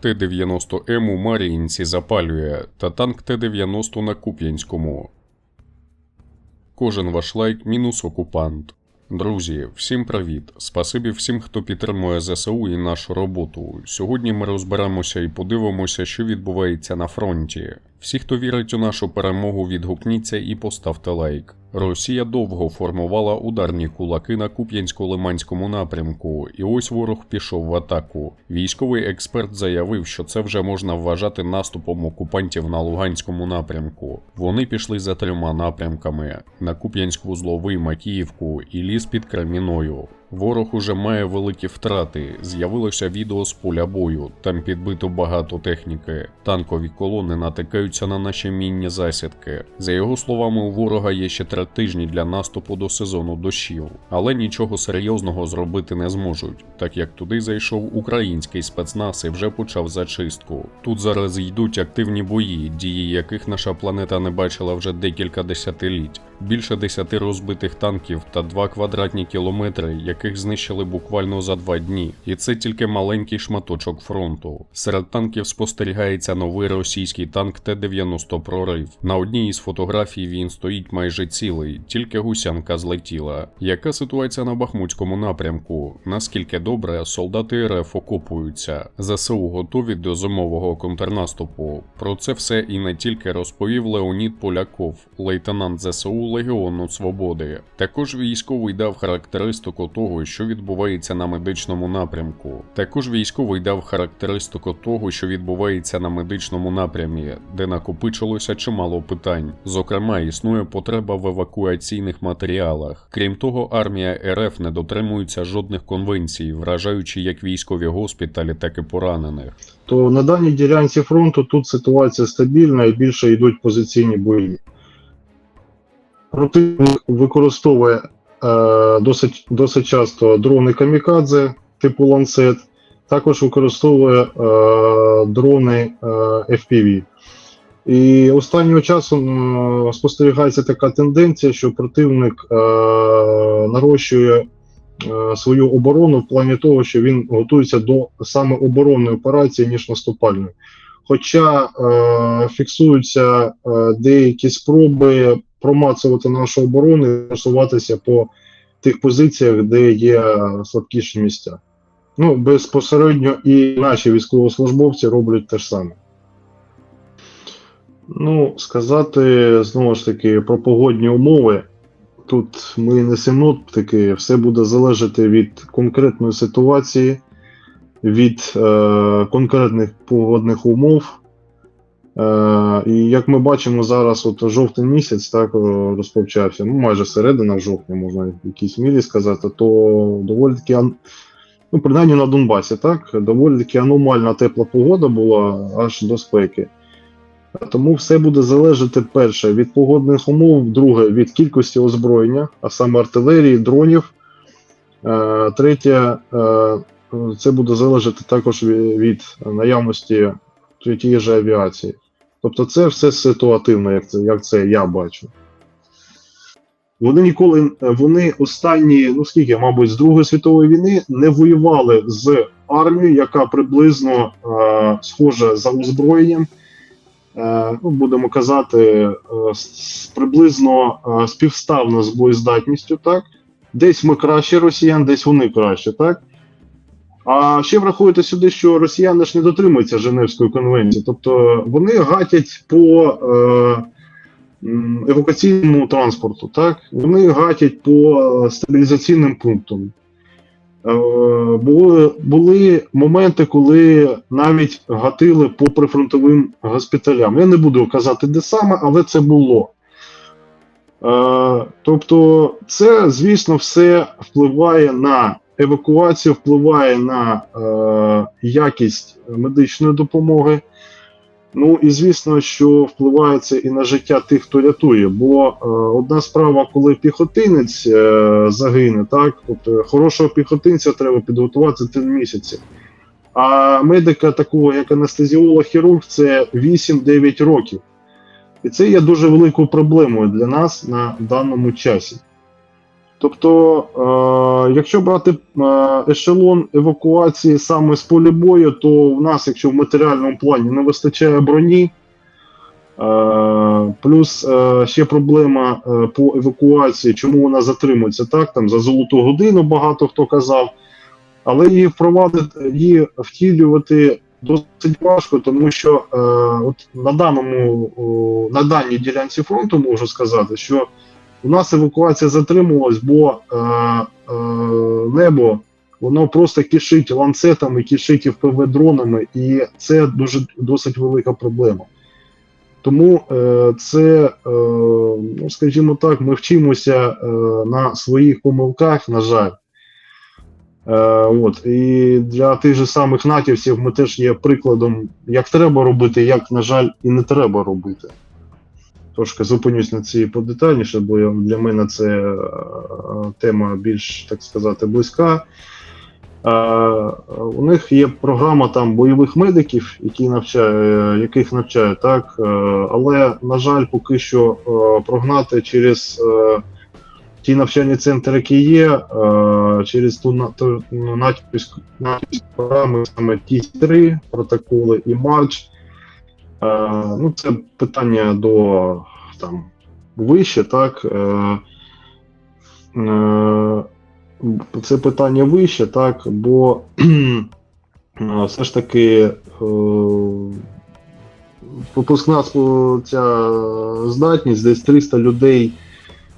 Т-90М у Мар'їнці запалює та танк Т-90 на Куп'янському. Кожен ваш лайк мінус окупант. Друзі, всім привіт! Спасибі всім, хто підтримує ЗСУ і нашу роботу. Сьогодні ми розберемося і подивимося, що відбувається на фронті. Всі, хто вірить у нашу перемогу, відгукніться і поставте лайк. Росія довго формувала ударні кулаки на Куп'янсько-Лиманському напрямку, і ось ворог пішов в атаку. Військовий експерт заявив, що це вже можна вважати наступом окупантів на Луганському напрямку. Вони пішли за трьома напрямками: на Куп'янськ-Вузловий, Макіївку і ліс під Креміною. Ворог уже має великі втрати. З'явилося відео з поля бою. Там підбито багато техніки. Танкові колони натикаються на наші мінні засідки. За його словами, у ворога є ще три тижні для наступу до сезону дощів, але нічого серйозного зробити не зможуть, так як туди зайшов український спецназ і вже почав зачистку. Тут зараз йдуть активні бої, дії яких наша планета не бачила вже декілька десятиліть. Більше десяти розбитих танків та два квадратні кілометри, яких знищили буквально за два дні. І це тільки маленький шматочок фронту. Серед танків спостерігається новий російський танк Т-90 прорив. На одній із фотографій він стоїть майже цілий, тільки гусянка злетіла. Яка ситуація на Бахмутському напрямку? Наскільки добре солдати РФ окопуються? ЗСУ готові до зимового контрнаступу. Про це все і не тільки розповів Леонід Поляков, лейтенант ЗСУ Легіону Свободи. Також військовий дав характеристику того, що відбувається на медичному напрямку. Також військовий дав характеристику того, що відбувається на медичному напрямі, де накопичилося чимало питань. Зокрема, існує потреба в евакуаційних матеріалах. Крім того, армія РФ не дотримується жодних конвенцій, вражаючи як військові госпіталі, так і поранених. то на даній ділянці фронту тут ситуація стабільна і більше йдуть позиційні бої. Противник використовує е, досить, досить часто дрони камікадзе типу ланцет, також використовує е, дрони е, FPV. І останнього часу м, спостерігається така тенденція, що противник е, нарощує е, свою оборону в плані того, що він готується до саме оборонної операції, ніж наступальної. Хоча е, фіксуються е, деякі спроби промацувати нашу оборону і просуватися по тих позиціях, де є слабкіші місця. Ну, безпосередньо і наші військовослужбовці роблять те ж саме. Ну, сказати знову ж таки про погодні умови. Тут ми не синоптики, все буде залежати від конкретної ситуації, від е, конкретних погодних умов. Е, і як ми бачимо зараз, от жовтий місяць так е, розпочався, ну майже середина жовтня, можна в якійсь мірі сказати, то доволі таки, ну принаймні на Донбасі, так, доволі таки аномальна тепла погода була аж до спеки. Тому все буде залежати перше від погодних умов, друге від кількості озброєння, а саме артилерії, дронів. Е, Третє, це буде залежати також від наявності тієї ж авіації. Тобто це все ситуативно, як це, як це я бачу. Вони ніколи, вони останні, ну скільки, мабуть, з Другої світової війни не воювали з армією, яка приблизно е, схожа за озброєнням е, ну, будемо казати, е, приблизно е, співставно з боєздатністю, так? Десь ми краще росіян, десь вони краще, так? А ще врахуйте сюди, що росіяни ж не дотримуються Женевської конвенції, тобто вони гатять по е, евакуаційному транспорту, так? Вони гатять по е, стабілізаційним пунктам. Е, були, були моменти, коли навіть гатили по прифронтовим госпіталям. Я не буду казати, де саме, але це було. Е, тобто, це, звісно, все впливає на евакуацію, впливає на е, якість медичної допомоги. Ну і звісно, що впливає це і на життя тих, хто рятує. Бо е, одна справа, коли піхотинець е, загине, так тобто хорошого піхотинця треба підготувати три місяці. А медика, такого як анестезіолог хірург, це 8-9 років. І це є дуже великою проблемою для нас на даному часі. Тобто, е, якщо брати е, ешелон евакуації саме з поля бою, то в нас, якщо в матеріальному плані не вистачає броні, е, плюс е, ще проблема е, по евакуації, чому вона затримується так, там за золоту годину багато хто казав, але її впровадити, її втілювати досить важко, тому що е, от на даному о, на даній ділянці фронту можу сказати, що у нас евакуація затримувалась, бо е, е, небо воно просто кишить ланцетами, кишить впв дронами, і це дуже досить велика проблема. Тому е, це, е, ну скажімо так, ми вчимося е, на своїх помилках, на жаль. Е, от, і для тих же самих натівців ми теж є прикладом, як треба робити, як, на жаль, і не треба робити. Трошки зупинюсь на цій подетальніше, бо для мене це е, тема більш, так сказати, близька. Е, у них є програма там бойових медиків, які навчає, яких навчає, так. Е, але, на жаль, поки що е, прогнати через е, ті навчальні центри, які є, е, через ту ну, натівську натівську саме ті три протоколи і марч. Е, ну, це питання до там вище, так. Е, е, це питання вище, так, бо все ж таки пропускна ця здатність десь 300 людей.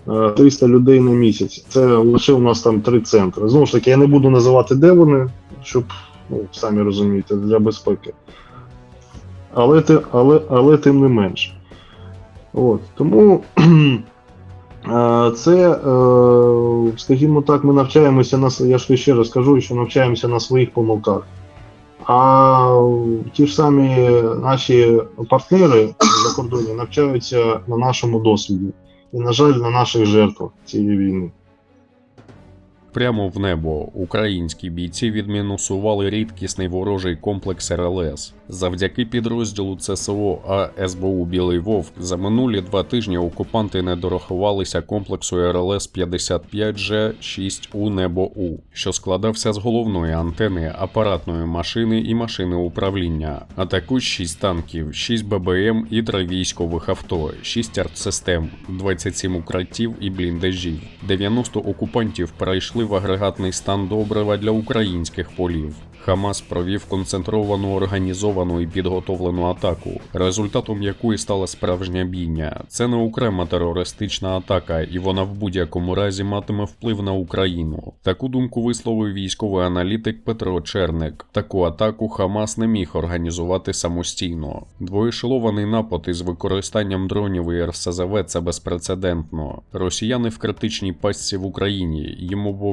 е, 300 людей на місяць. Це лише у нас там три центри. Знову ж таки, я не буду називати, де вони, щоб ну, самі розумієте, для безпеки. Але, але, але тим не менш. От, тому це, е, скажімо так, ми навчаємося на я ж ще раз кажу, що навчаємося на своїх помилках. А ті ж самі наші партнери за кордоні навчаються на нашому досвіді. І, на жаль, на наших жертвах цієї війни. Прямо в небо українські бійці відмінусували рідкісний ворожий комплекс РЛС. Завдяки підрозділу ЦСО А СБУ Білий Вовк за минулі два тижні окупанти не дорахувалися комплексу РЛС 55 ж 6 у небо У, що складався з головної антени, апаратної машини і машини управління, а також 6 танків, 6 ББМ і 3 військових авто, 6 артсистем, 27 укриттів і бліндажів. 90 окупантів перейшли в агрегатний стан добрива для українських полів. Хамас провів концентровану, організовану і підготовлену атаку, результатом якої стала справжня бійня. Це не окрема терористична атака, і вона в будь-якому разі матиме вплив на Україну. Таку думку висловив військовий аналітик Петро Черник. Таку атаку Хамас не міг організувати самостійно. Двоєшелований напад із використанням дронів і РСЗВ це безпрецедентно. Росіяни в критичній пастці в Україні. Їм обов'язково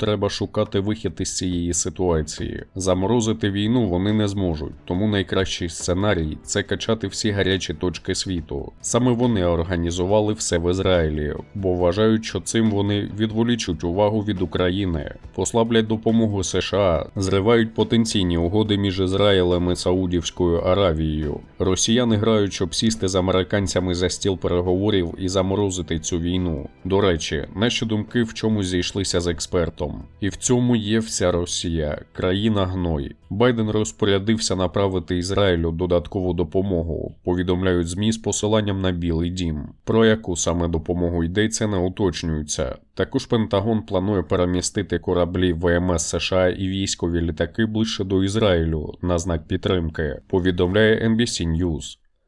треба шукати вихід із цієї ситуації. Заморозити війну вони не зможуть, тому найкращий сценарій це качати всі гарячі точки світу. Саме вони організували все в Ізраїлі, бо вважають, що цим вони відволічуть увагу від України, послаблять допомогу США, зривають потенційні угоди між Ізраїлем і Саудівською Аравією. Росіяни грають, щоб сісти з американцями за стіл переговорів і заморозити цю війну. До речі, наші думки в чому зійшлися з експертом, і в цьому є вся Росія, країна гной. Байден розпорядився направити Ізраїлю додаткову допомогу. Повідомляють змі з посиланням на Білий Дім. Про яку саме допомогу йдеться, не уточнюється. Також Пентагон планує перемістити кораблі ВМС США і військові літаки ближче до Ізраїлю на знак підтримки. Повідомляє NBC News.